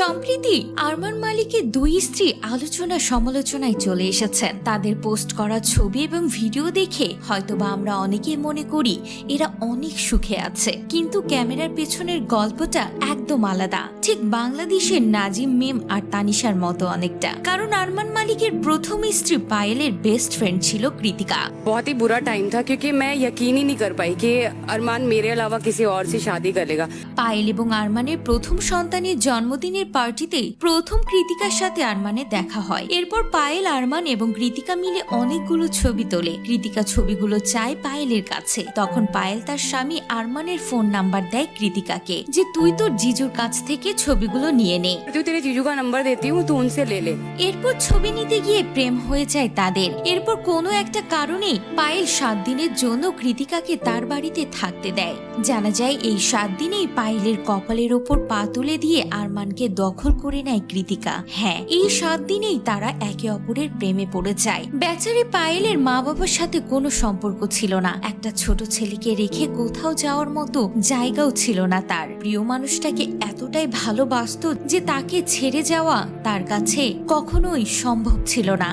সম্প্রীতি আরমান মালিকের দুই স্ত্রী আলোচনা সমালোচনায় চলে এসেছেন তাদের পোস্ট করা ছবি এবং ভিডিও দেখে হয়তোবা আমরা অনেকেই মনে করি এরা অনেক সুখে আছে কিন্তু ক্যামেরার পেছনের গল্পটা একদম আলাদা ঠিক বাংলাদেশের নাজিম মেম আর তানিশার মতো অনেকটা কারণ আরমান মালিকের প্রথম স্ত্রী পায়েলের বেস্ট ফ্রেন্ড ছিল কৃতিকা बहुत ही बुरा टाइम था क्योंकि मैं यकीन ही नहीं कर पाई कि अरमान मेरे अलावा किसी और से शादी करेगा পায়েল এবং আরমানের প্রথম সন্তানের জন্মদিনের পার্টিতেই প্রথম কৃতিকার সাথে আরমানের দেখা হয়। এরপর পায়েল আরমান এবং কৃতিকা মিলে অনেকগুলো ছবি তোলে। কৃতিকা ছবিগুলো চায় পায়েলের কাছে। তখন পায়েল তার স্বামী আরমানের ফোন নাম্বার দেয় কৃতিকাকে যে তুই তোর জিজুর কাছ থেকে ছবিগুলো নিয়ে নে। তুই তেরে জিজু কা নাম্বার দেতি হুঁ তুই উনসে লে লে। এরপর ছবি নিতে গিয়ে প্রেম হয়ে যায় তাদের। এরপর কোনো একটা কারণে পায়েল সাত দিনের জন্য কৃতিকাকে তার বাড়িতে থাকতে দেয়। জানা যায় এই সাত দিনেই পায়েলের কপালের ওপর পা তুলে দিয়ে আরমানকে দখল করে নেয় কৃতিকা। হ্যাঁ এই সাত দিনেই তারা একে অপরের প্রেমে পড়ে যায়। বেচারি পায়েলের মা বাবার সাথে কোনো সম্পর্ক ছিল না। একটা ছোট ছেলেকে রেখে কোথাও যাওয়ার মতো জায়গাও ছিল না তার। প্রিয় মানুষটাকে এতটাই ভালোবাসত যে তাকে ছেড়ে যাওয়া তার কাছে কখনোই সম্ভব ছিল না।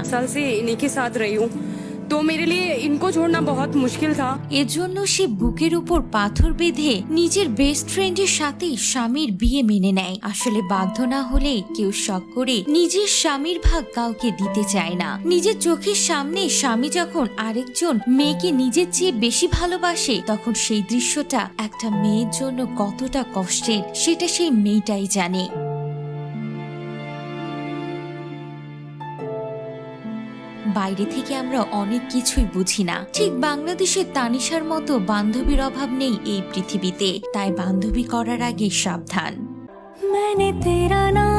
तो मेरे लिए इनको छोड़ना बहुत मुश्किल था এজন্য সে বুকের উপর পাথর বেঁধে নিজের বেস্ট ফ্রেন্ডের সাথে স্বামীর বিয়ে মেনে নেয় আসলে বাধ্য না হলে কেউ শখ করে নিজের স্বামীর ভাগ কাউকে দিতে চায় না নিজের চোখের সামনে স্বামী যখন আরেকজন মেয়েকে নিজের চেয়ে বেশি ভালোবাসে তখন সেই দৃশ্যটা একটা মেয়ের জন্য কতটা কষ্টের সেটা সেই মেয়েটাই জানে বাইরে থেকে আমরা অনেক কিছুই বুঝি না। ঠিক বাংলাদেশের তানিশার মতো বান্ধবীর অভাব নেই এই পৃথিবীতে। তাই বান্ধবী করার আগে সাবধান। মানে তেরা না